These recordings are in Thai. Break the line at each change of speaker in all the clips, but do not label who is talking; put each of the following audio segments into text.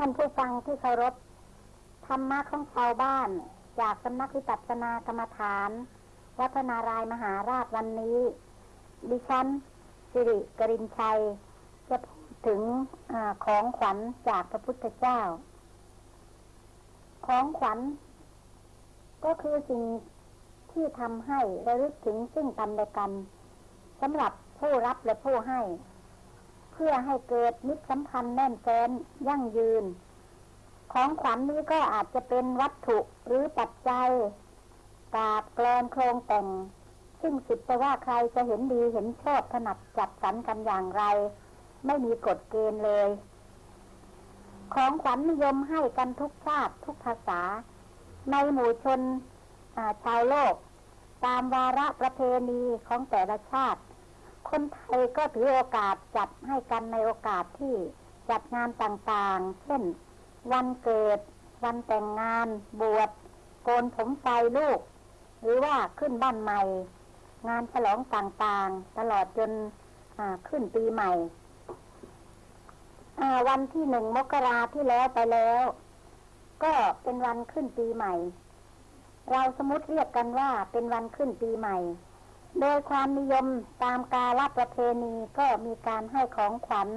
ท่านผู้ฟังที่เคารพธรรมะของชาวบ้าน จากสำนักวิปัสสนากรรมฐาน วัฒนารายมหาราชวันนี้ ดิฉันสิริกรินชัย จะพูดถึงอของขวัญจากพระพุทธเจ้า ของขวัญ ก็คือสิ่งที่ทำให้ระลึกถึงซึ่งกันและกันสำหรับผู้รับและผู้ให้ พื่อให้เกิดมิตรสัมพันธ์แน่นแฟ้นยั่งยืน ของขวัญนนี้ก็อาจจะเป็นวัตถุหรือปัจจัยกาบกรอนโครงแต่ง ซึ่งสุดแต่ว่าใครจะเห็นดีเห็นชอบถนัดจัดสรรกันอย่างไร ไม่มีกฎเกณฑ์เลย ของขวัญนิยมให้กันทุกชาติทุกภาษา ในหมู่ชนชาวโลก ตามวาระประเพณีของแต่ละชาติ คนไทยก็ถือโอกาสจัดให้กันในโอกาสที่จัดงานต่างๆ เช่น วันเกิด วันแต่งงาน บวช โกนผมไฟลูก หรือว่าขึ้นบ้านใหม่ งานฉลองต่างๆ ตลอดจนขึ้นปีใหม่ วันที่หนึ่งมกราที่แล้วไปแล้ว ก็เป็นวันขึ้นปีใหม่ เราสมมติเรียกกันว่าเป็นวันขึ้นปีใหม่ โดยความนิยมตามกาลประเพณีก็มีการให้ของขวัญ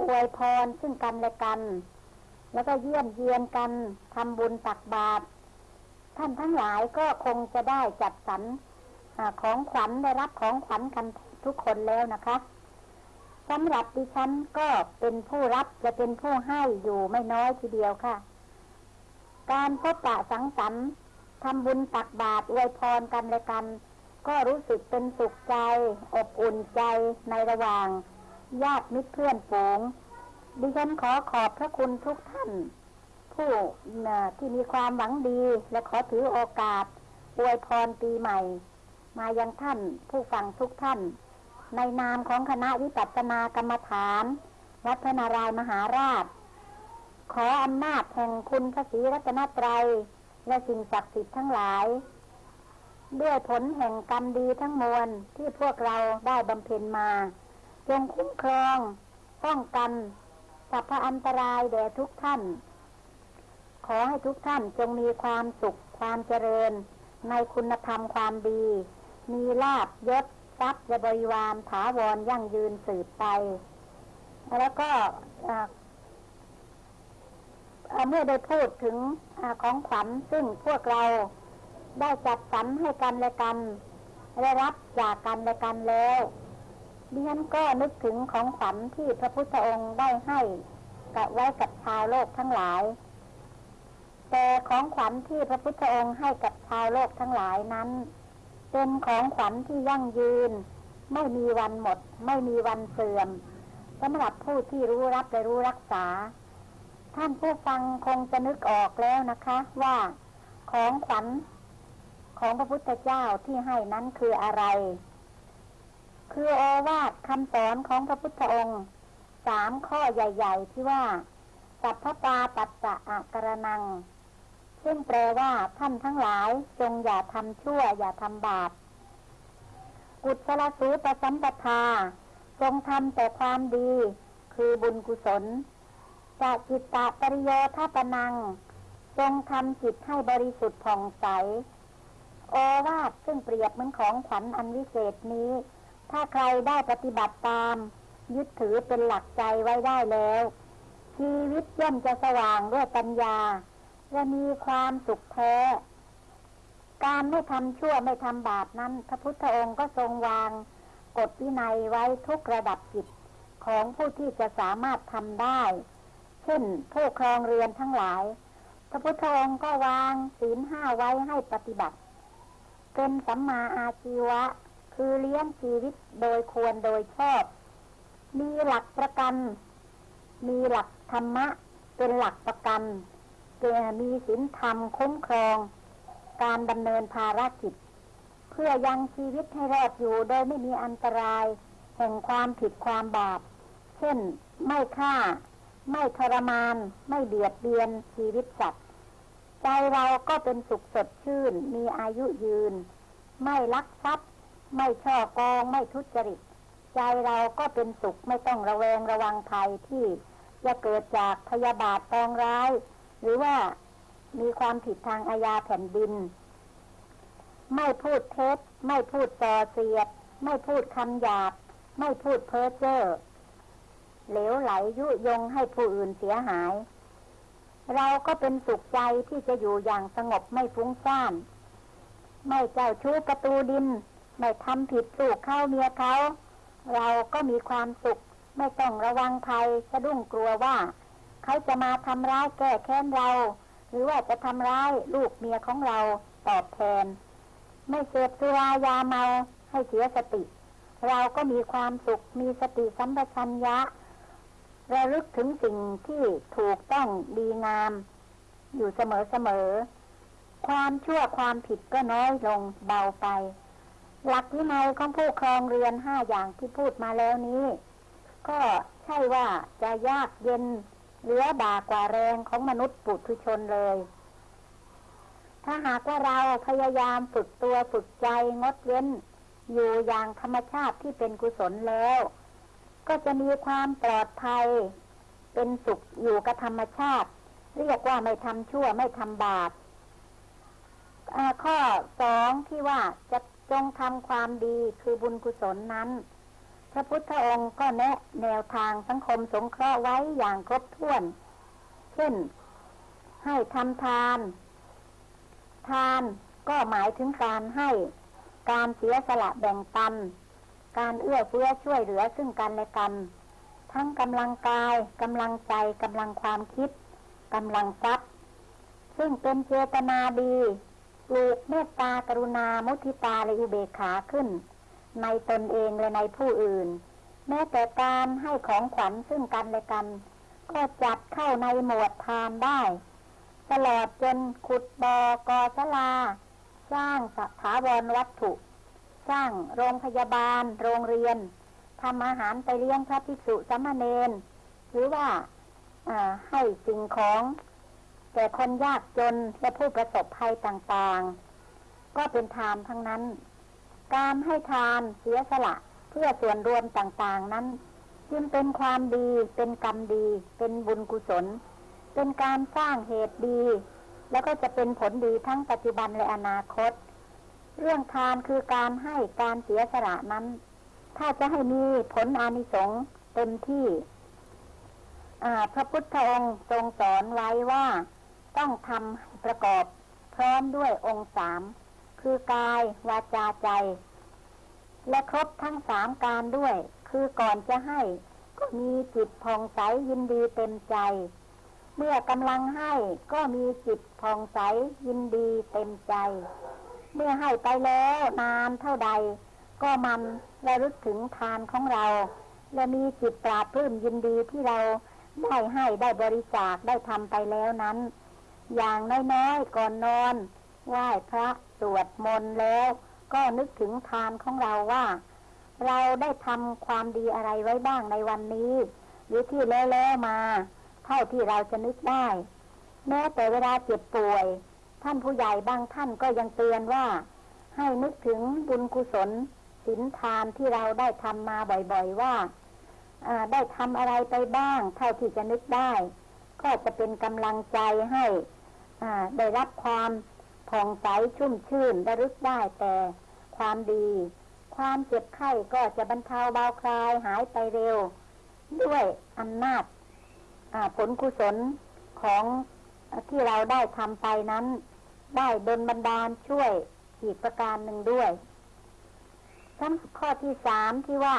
อวยพรซึ่งกันและกัน แล้วก็เยี่ยมเยียนกันทำบุญตักบาตรท่านทั้งหลายก็คงจะได้จัดสรรอของขวัญได้รับของขวัญกันทุกคนแล้วนะคะสำหรับดิฉันก็เป็นผู้รับจะเป็นผู้ให้อยู่ไม่น้อยทีเดียวค่ะ การพบปะสังสรรค์ทำบุญตักบาตรอวยพรกันและกัน ก็รู้สึกเป็นสุขใจ อบอุ่นใจในระหว่าง ญาติมิตรเพื่อนฝูง ดิฉันขอขอบพระคุณทุกท่าน ผู้ที่มีความหวังดีและขอถือโอกาสอวยพรปีใหม่ มายังท่านผู้ฟังทุกท่าน ในนามของคณะวิปัสสนากรรมฐาน วัฒนารายมหาราช ขออำนาจแห่งคุณพระศรีรัตนตรัยและสิ่งศักดิ์สิทธิ์ทั้งหลาย ด้วยผลแห่งกรรมดีทั้งมวลที่พวกเราได้บำเพ็ญมา จงคุ้มครองป้องกันสัพพอันตรายแด่ทุกท่าน ขอให้ทุกท่านจงมีความสุขความเจริญ ในคุณธรรมความดี มีลาบยศทรัพย์บริวารถาวรยั่งยืนสืบไป แล้วก็เมื่อได้พูดถึงอของขวัญซึ่งพวกเรา ได้จัดสรรให้กันและกัน ได้รับจากกันและกันแล้วดิฉันก็นึกถึงของขวัญที่พระพุทธองค์ได้ให้กับไว้กับชาวโลกทั้งหลาย แต่ของขวัญที่พระพุทธองค์ให้กับชาวโลกทั้งหลายนั้น เป็นของขวัญที่ยั่งยืน ไม่มีวันหมด ไม่มีวันเสื่อมสำหรับผู้ที่รู้รับและรู้รักษา ท่านผู้ฟังคงจะนึกออกแล้วนะคะ ว่าของขวัญ ของพระพุทธเจ้าที่ให้นั้นคืออะไร คือโอวาทคำสอนของพระพุทธองค์สามข้อใหญ่ ๆ ที่ว่า สัพพปาปัสสะอะกระนัง ซึ่งแปลว่าท่านทั้งหลายจงอย่าทำชั่วอย่าทำบาป กุศลสูปสัมปทา จงทำแต่ความดี คือบุญกุศลจะจิตตะปริโยทัปนัง จงทำจิตให้บริสุทธิ์ผ่องใส โอวาทซึ่งเปรียบเหมือนของขวัญอันวิเศษนี้ ถ้าใครได้ปฏิบัติตาม ยึดถือเป็นหลักใจไว้ได้แล้ว ชีวิตย่อมจะสว่างด้วยปัญญาจะมีความสุขแท้ การไม่ทำชั่วไม่ทำบาปนั้น พระพุทธองค์ก็ทรงวาง กฎวินัยไว้ทุกระดับจิตของผู้ที่จะสามารถทำได้ เช่นผู้ครองเรือนทั้งหลาย พระพุทธองค์ก็วางศีลห้าไว้ให้ปฏิบัติ เป็นสัมมาอาชีวะ คือเลี้ยงชีวิตโดยควรโดยชอบ มีหลักประกัน มีหลักธรรมะ เป็นหลักประกันมีศีลธรรมคุ้มครอง การดำเนินภารกิจ เพื่อยังชีวิตให้รอดอยู่โดยไม่มีอันตราย แห่งความผิดความบาป เช่น ไม่ฆ่า ไม่ทรมาน ไม่เบียดเบียนชีวิตสัตว์ ใจเราก็เป็นสุขสดชื่น มีอายุยืน ไม่ลักทรัพย์ ไม่ช่อกองไม่ทุจริต ใจเราก็เป็นสุขไม่ต้องระแวงระวังภัยที่จะเกิดจากพยาบาทปองร้าย หรือว่ามีความผิดทางอาญาแผ่นดิน ไม่พูดเท็จ ไม่พูดส่อเสียด ไม่พูดคำหยาบ ไม่พูดเพ้อเจ้อเหลวไหลยุยงให้ผู้อื่นเสียหาย เราก็เป็นสุขใจที่จะอยู่อย่างสงบไม่ฟุ้งซ่าน ไม่เจ้าชู้ประตูดิน ไม่ทำผิดลูกเข้าเมียเขา เราก็มีความสุข ไม่ต้องระวังภัยสะดุ้งกลัวว่า เขาจะมาทำร้ายแก้แค้นเรา หรือว่าจะทำร้ายลูกเมียของเราตอบแทน ไม่เสพสุรายาเมาให้เสียสติ เราก็มีความสุขมีสติสัมปชัญญะ ระลึกถึงสิ่งที่ถูกต้องดีงาม อยู่เสมอเสมอ ความชั่วความผิดก็น้อยลงเบาไป หลักวินัยของผู้ครองเรือนห้าอย่างที่พูดมาแล้วนี้ ก็ใช่ว่าจะยากเย็นเหลือบากว่าแรงของมนุษย์ปุถุชนเลย ถ้าหากว่าเราพยายามฝึกตัวฝึกใจงดเว้น อยู่อย่างธรรมชาติที่เป็นกุศลแล้ว ก็จะมีความปลอดภัย เป็นสุขอยู่กับธรรมชาติ เรียกว่าไม่ทำชั่วไม่ทำบาปข้อสองที่ว่าจะจงทำความดีคือบุญกุศลนั้น พระพุทธองค์ก็แนะแนวทางสังคมสงเคราะห์ไว้อย่างครบถ้วน เช่น ให้ทำทาน ทานก็หมายถึงการให้การเสียสละแบ่งปัน การเอื้อเฟื้อช่วยเหลือซึ่งกันและกัน ทั้งกำลังกายกำลังใจกำลังความคิดกำลังทรัพย์ ซึ่งเป็นเจตนาดีปลูกเมตตากรุณามุทิตาและอุเบกขาขึ้น ในตนเองและในผู้อื่น แม้แต่การให้ของขวัญซึ่งกันและกัน ก็จัดเข้าในหมวดทานได้ตลอดจนขุดบอ่อกอสลา สร้างสถาวรวัตถุ สร้างโรงพยาบาล โรงเรียนทำอาหารไปเลี้ยงพระภิกษุสามเณรหรือว่าให้สิ่งของแก่คนยากจนและผู้ประสบภัยต่างๆ ก็เป็นทานทั้งนั้น การให้ทานเสียสละเพื่อส่วนรวมต่างๆนั้น จึงเป็นความดี เป็นกรรมดี เป็นบุญกุศล เป็นการสร้างเหตุดี แล้วก็จะเป็นผลดีทั้งปัจจุบันและอนาคต เรื่องทานคือการให้การเสียสละนั้น ถ้าจะให้มีผลอานิสงส์เต็มที่พระพุทธองค์ทรงสอนไว้ว่าต้องทำประกอบพร้อมด้วยองค์สามคือกายวาจาใจ และครบทั้งสามการด้วย คือก่อนจะให้ ก็มีจิตผ่องใสยินดีเต็มใจ เมื่อกำลังให้ก็มีจิตผ่องใสยินดีเต็มใจ เมื่อให้ไปแล้วนานเท่าใด ก็มันระลึกถึงทานของเรา และมีจิตปราบพื้นยินดีที่เราได้ให้ได้บริจาคได้ทำไปแล้วนั้น อย่างน้อยๆก่อนนอนไหว้พระสวดมนต์แล้ว ก็นึกถึงทานของเราว่า เราได้ทำความดีอะไรไว้บ้างในวันนี้ หรือที่แล้วๆมา เท่าที่เราจะนึกได้ แม้แต่เวลาเจ็บป่วย ท่านผู้ใหญ่บางท่านก็ยังเตือนว่า ให้นึกถึงบุญกุศลศีลทานที่เราได้ทำมาบ่อยๆว่าได้ทำอะไรไปบ้าง เท่าที่จะนึกได้ ก็จะเป็นกำลังใจให้ได้รับความผ่องใสชุ่มชื่นระลึกได้แต่ความดี ความเจ็บไข้ก็จะบรรเทาเบาคลายหายไปเร็ว ด้วยอำนาจผลกุศลของที่เราได้ทำไปนั้น ได้ดนบันดาลช่วยอีกประการหนึ่งด้วยทั้งข้อที่สามที่ว่า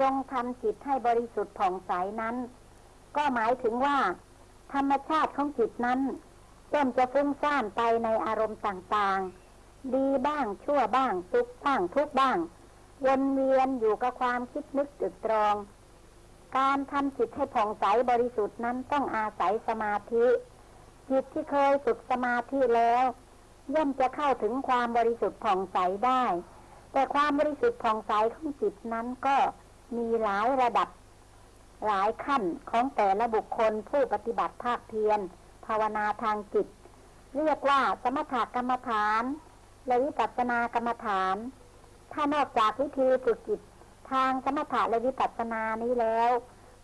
จงทำจิตให้บริสุทธิ์ผ่องใสนั้น ก็หมายถึงว่า ธรรมชาติของจิตนั้นย่อมจะฟุ้งซ่านไปในอารมณ์ต่างๆ ดีบ้างชั่วบ้างสุขบ้างทุกบ้าง วนเวียนอยู่กับความคิดนึกตึกตรอง การทำจิตให้ผ่องใสบริสุทธิ์นั้นต้องอาศัยสมาธิ จิตที่เคยฝึกสมาธิแล้ว ย่อมจะเข้าถึงความบริสุทธิ์ผ่องใสได้ แต่ความบริสุทธิ์ผ่องใสของจิตนั้นก็มีหลายระดับ หลายขั้นของแต่ละบุคคลผู้ปฏิบัติภาคเพียรภาวนาทางจิต เรียกว่าสมถกรรมฐาน และวิปัสสนากรรมฐาน ถ้านอกจากวิธีฝึกจิตทางสมถะและวิปัสสนานี้แล้ว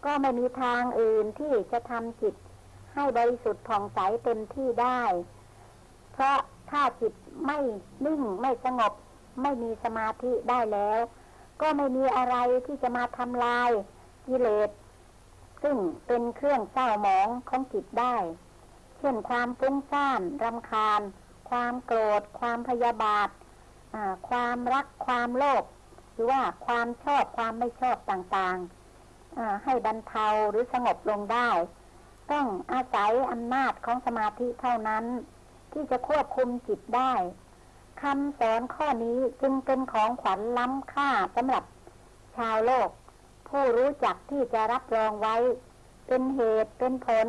ก็ไม่มีทางอื่นที่จะทำจิต ให้บริสุทธิ์ผ่องใสเต็มที่ได้ เพราะถ้าจิตไม่นิ่งไม่สงบ ไม่มีสมาธิได้แล้ว ก็ไม่มีอะไรที่จะมาทำลายกิเลสซึ่งเป็นเครื่องเศร้าหมองของจิตได้ เช่นความฟุ้งซ่านรำคาญ ความโกรธ ความพยาบาท ความรักความโลภหรือว่าความชอบความไม่ชอบต่างๆให้บรรเทาหรือสงบลงได้ ต้องอาศัยอำนาจของสมาธิเท่านั้น ที่จะควบคุมจิตได้คำสอนข้อนี้จึงเป็นของขวัญล้ำค่าสำหรับชาวโลก ผู้รู้จักที่จะรับรองไว้ เป็นเหตุเป็นผล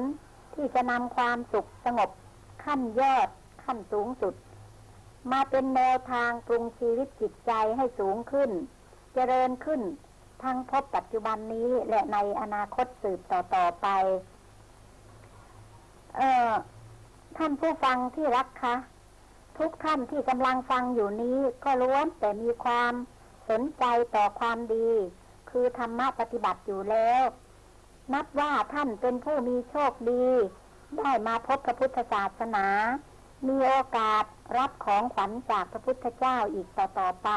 ที่จะนำความสุขสงบ ขั้นยอด ขั้นสูงสุด มาเป็นแนวทางปรุงชีวิตจิตใจให้สูงขึ้น เจริญขึ้นทั้งพบปัจจุบันนี้และในอนาคตสืบต่อต่อไป เออท่านผู้ฟังที่รักคะทุกท่านที่กำลังฟังอยู่นี้ก็ล้วนแต่มีความสนใจต่อความดี คือธรรมะปฏิบัติอยู่แล้ว นับว่าท่านเป็นผู้มีโชคดี ได้มาพบพระพุทธศาสนา มีโอกาสรับของขวัญจากพระพุทธเจ้าอีกต่อต่อไป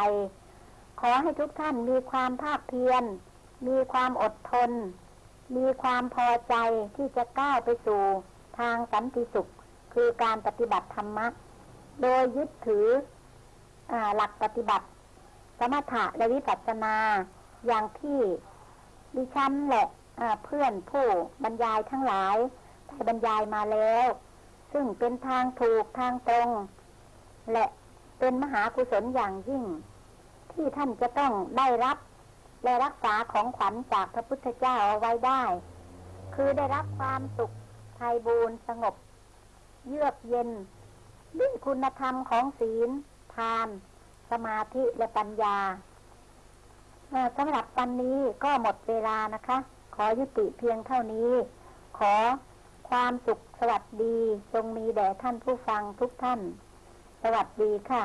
ขอให้ทุกท่านมีความภาคเพียร มีความอดทน มีความพอใจที่จะก้าวไปสู่ ทางสันติสุข คือการปฏิบัติธรรมะ โดยยึดถืออหลักปฏิบัติ สมถะและวิปัสสนาอย่างที่ดิฉันแหละเพื่อนผู้บรรยายทั้งหลายได้บรรยายมาแล้ว ซึ่งเป็นทางถูกทางตรง และเป็นมหากุศลอย่างยิ่ง ที่ท่านจะต้องได้รับและรักษาของขวัญจากพระพุทธเจ้าเอาไว้ได้ คือได้รับความสุข ไทยบูรสงบ เยือกเย็นด้วยคุณธรรมของศีล ทาน สมาธิและปัญญาสำหรับวันนี้ก็หมดเวลานะคะ ขอยุติเพียงเท่านี้ ขอความสุขสวัสดีจงมีแด่ท่านผู้ฟังทุกท่าน สวัสดีค่ะ